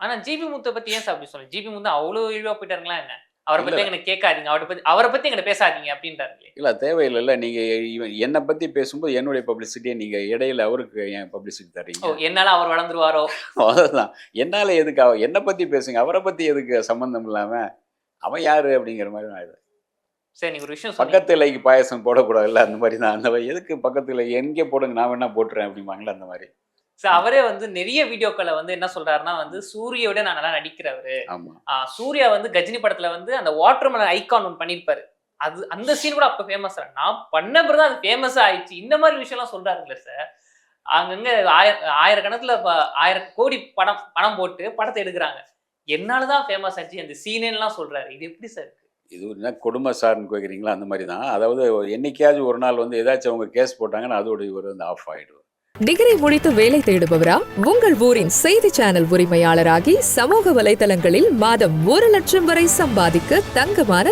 ஆனா ஜிபி முத்தை பத்தி ஏன் சார் அப்படி சொல்லுங்க ஜிபி முத்து அவ்வளவு இழிவா போயிட்டாருங்களா என்ன? அவரை பத்தி இல்ல. எங்களை கேட்காதீங்க. அவரை பத்தி அவரை பத்தி எங்களை பேசாதீங்க அப்படின்றாருங்களே. இல்லை தேவையில்லைல்ல. நீங்கள் இவன் என்னை பற்றி பேசும்போது என்னுடைய பப்ளிசிட்டியை நீங்கள் இடையில அவருக்கு ஏன் பப்ளிசிட்டி ஓ தர்றீங்க என்னால அவர் வளர்ந்துருவாரோ? அதுதான் என்னால் எதுக்கு அவ என்னை பற்றி பேசுங்க. அவரை பற்றி எதுக்கு சம்மந்தம் இல்லாமல் அவன் யாரு அப்படிங்கிற மாதிரி நான் சரி நீங்க ஒரு விஷயம் பக்கத்து இலைக்கு பாயசம் போடக்கூடாதுல்ல? அந்த மாதிரி தான். அந்த எதுக்கு பக்கத்து இலை? எங்கே போடுங்க? நான் வேணா போட்டுறேன் அப்படிம்பாங்களே அந்த மாதிரி. சார் அவரே வந்து நிறைய வீடியோக்களை வந்து என்ன சொல்றாருன்னா வந்து சூரிய விட நான் நல்லா நடிக்கிறவரு. சூர்யா வந்து கஜினி படத்துல வந்து அந்த வாட்டர்மெலன் ஐகான் ஒன்று பண்ணியிருப்பாரு அது அந்த சீன் கூட அப்ப ஃபேமஸ் நான் பண்ண பிறகு அது ஃபேமஸ் ஆயிடுச்சு. இந்த மாதிரி விஷயம்லாம் சொல்றாருங்களே சார் அங்கங்க ஆயிர ஆயிரக்கணக்கில் ஆயிரம் கோடி படம் பணம் போட்டு படத்தை எடுக்கிறாங்க. என்னாலதான் ஃபேமஸ் ஆச்சு. அந்த சீனேலாம் சொல்றாரு. இது எப்படி சார் இருக்கு? இது என்ன கொடுமை சார்னு கேட்குறீங்களா அந்த மாதிரி தான். அதாவது என்னைக்காச்சும் ஒரு நாள் வந்து ஏதாச்சும் அவங்க கேஸ் போட்டாங்கன்னா அதோட இவர் வந்து ஆஃப் ஆகிடுவார் டிகிரி முடித்து வேலை தேடுபவரா? உங்கள் ஊரின் செய்தி சேனல் உரிமையாளராகி சமூக வலைதளங்களில் மாதம் ஒரு லட்சம் வரை சம்பாதிக்க தங்கமான